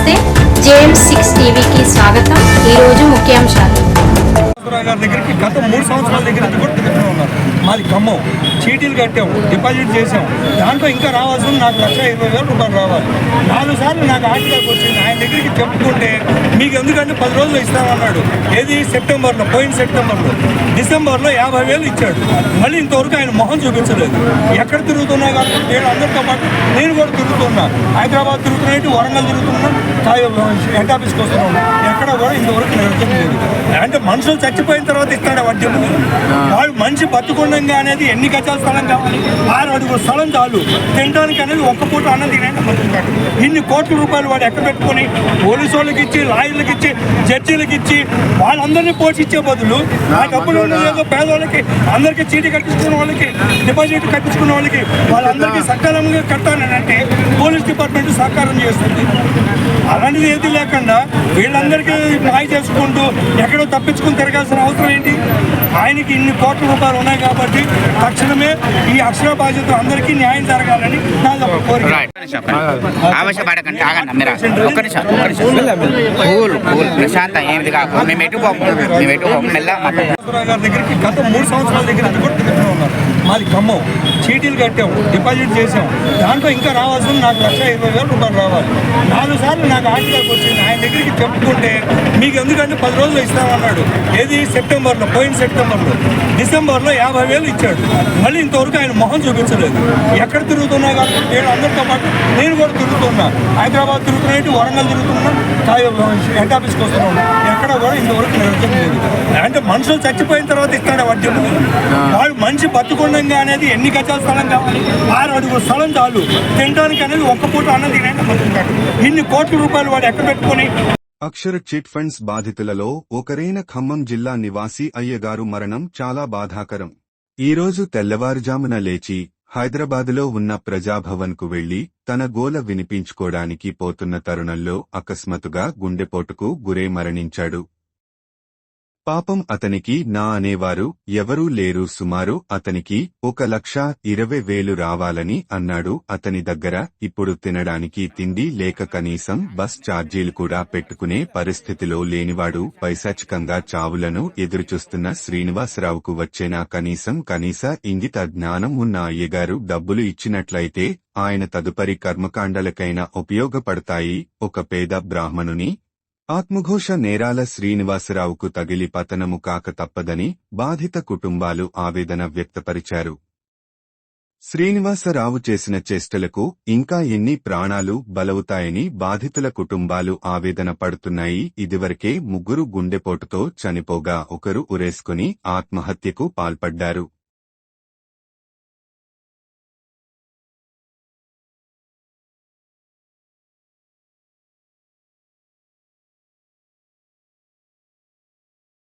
నమస్తే. JM six టీవీకి స్వాగతం. ఈరోజు ముఖ్యాంశాలు. గారి దగ్గరికి గత మూడు సంవత్సరాల దగ్గర కూడా ఉన్నారు. మాది ఖమ్మం. చీటీలు కట్టాము డిపాజిట్ చేసాము దాంట్లో ఇంకా రావాల్సిన నాకు లక్ష ఇరవై వేల రూపాయలు రావాలి. సార్లు నాకు ఆటగాకి వచ్చింది ఆయన దగ్గరికి చెప్పుకుంటే మీకు ఎందుకంటే పది రోజులు ఇస్తామన్నాడు ఏది? సెప్టెంబర్లో పోయిన సెప్టెంబర్లో. డిసెంబర్లో యాభై వేలు ఇచ్చాడు. మళ్ళీ ఇంతవరకు ఆయన మొహం చూపించలేదు. ఎక్కడ తిరుగుతున్నా కాబట్టి నేను అందరితో పాటు నేను కూడా తిరుగుతున్నా. హైదరాబాద్ తిరుగుతున్నట్టు వరంగల్ తిరుగుతున్నా హెడ్ ఆఫీస్కి వస్తున్నాను. ఎక్కడ కూడా ఇంతవరకు నిరంతరం లేదు. అంటే మనుషులు చచ్చిపోయిన తర్వాత ఇస్తాడు వడ్డీ వాళ్ళు మనిషి బతుకుండంగా అనేది ఎన్ని గజాల స్థలం కావాలి? ఆరు అడుగుల స్థలం చాలు. తినడానికి అనేది ఒక్క పూట అన్నం తినేట బతుకుతాడు. ఇన్ని కోట్ల రూపాయలు వాడు ఎక్కడ పెట్టుకొని పోలీసు వాళ్ళకి ఇచ్చి లాయర్లకు ఇచ్చి జడ్జీలకు ఇచ్చి వాళ్ళందరినీ పోషించే బదులు ఆ డబ్బులు ఉన్నదేదో పేదవాళ్ళకి అందరికీ చీటీ కట్టించుకున్న వాళ్ళకి డిపాజిట్ కట్టించుకున్న వాళ్ళకి వాళ్ళందరికీ సకాలంగా కట్టాలని అంటే పోలీస్ డిపార్ట్మెంట్ సహకారం చేస్తుంది. అలాంటిది ఏది లేకుండా వీళ్ళందరికీ మాయ చేసుకుంటూ ఎక్కడో తప్పించుకుని తిరగాల్సిన అవసరం ఏంటి? ఆయనకి ఇన్ని కోట్ల రూపాయలు ఉన్నాయి కాబట్టి తక్షణమే ఈ అక్షర బాధ్యత అందరికీ న్యాయం జరగాలని ఆవేశపడకండి ఆగండి మీరు ఒక్క నిమిషం ఒక్క నిమిషం. Cool cool. ప్రశాంతం ఏమిది కాకు. మేము ఎటు పోము? మేము ఎటు పోము? మెల్ల రావు గారి దగ్గరికి గత మూడు సంవత్సరాల దగ్గర కూడా ఉన్నారు. మాది ఖమ్మం. చీటీలు కట్టాము డిపాజిట్ చేసాం దాంట్లో ఇంకా రావాల్సింది నాకు లక్ష ఇరవై వేల రూపాయలు రావాలి. నాలుగు సార్లు నాకు ఆటగాకి వచ్చింది. ఆయన దగ్గరికి చెప్పుకుంటే మీకు ఎందుకంటే పది రోజులు ఇస్తామన్నాడు ఏది? సెప్టెంబర్లో పోయిన సెప్టెంబర్లో. డిసెంబర్లో యాభై వేలు ఇచ్చాడు. మళ్ళీ ఇంతవరకు ఆయన మొహం చూపించలేదు. ఎక్కడ తిరుగుతున్నా కాబట్టి నేను అందరితో పాటు నేను కూడా తిరుగుతున్నా. హైదరాబాద్ తిరుగుతున్నా వరంగల్ తిరుగుతున్నా హెడ్ ఆఫీస్కి వస్తున్నాను. ఎక్కడ కూడా ఇంతవరకు నిరంతరం లేదు. అంటే మనుషులు చచ్చిపోయిన తర్వాత ఇస్తాడు వడ్డీ వాళ్ళు మనిషి బతుకుండంగా అనేది ఎన్ని గజాల స్థలం కావాలి? ఆరు అడుగుల స్థలం చాలు. తినడానికి అనేది ఒక్క పూట అన్నం బతుకుతాడు ఇన్ని కోట్ల రూపాయలు వాడు ఎక్కడ పెట్టుకొని? అక్షర చిట్ ఫండ్స్ బాధితులలో ఒకరైన ఖమ్మం జిల్లా నివాసి అయ్యగారు మరణం చాలా బాధాకరం. ఈరోజు తెల్లవారుజామున లేచి హైదరాబాదులో ఉన్న ప్రజాభవన్కు వెళ్ళి తన గోల వినిపించుకోడానికి పోతున్న తరుణంలో అకస్మాత్తుగా గుండెపోటుకు గురై మరణించాడు. పాపం అతనికి నా అనేవారు ఎవరూ లేరు సుమారు అతనికి ఒక లక్ష ఇరవై వేలు రావాలని అన్నాడు అతని దగ్గర ఇప్పుడు తినడానికి తిండి లేక కనీసం బస్ ఛార్జీలు కూడా పెట్టుకునే పరిస్థితిలో లేనివాడు పైశాచికంగా చావులను ఎదురుచూస్తున్న శ్రీనివాసరావుకు వచ్చేనా కనీసం కనీస ఇంగిత జ్ఞానం ఉన్న అయ్యగారు డబ్బులు ఇచ్చినట్లయితే ఆయన తదుపరి కర్మకాండలకైనా ఉపయోగపడతాయి ఒక పేద బ్రాహ్మణుని ఆత్మఘోష నేరాల శ్రీనివాసరావుకు తగిలి పతనము కాక తప్పదని బాధిత కుటుంబాలు ఆవేదన వ్యక్తపరిచారు. శ్రీనివాసరావు చేసిన చేష్టలకు ఇంకా ఎన్ని ప్రాణాలు బలవుతాయని బాధితుల కుటుంబాలు ఆవేదన పడుతున్నాయి ఇదివరకే ముగ్గురు గుండెపోటుతో చనిపోగా ఒకరు ఉరేసుకుని ఆత్మహత్యకు పాల్పడ్డారు.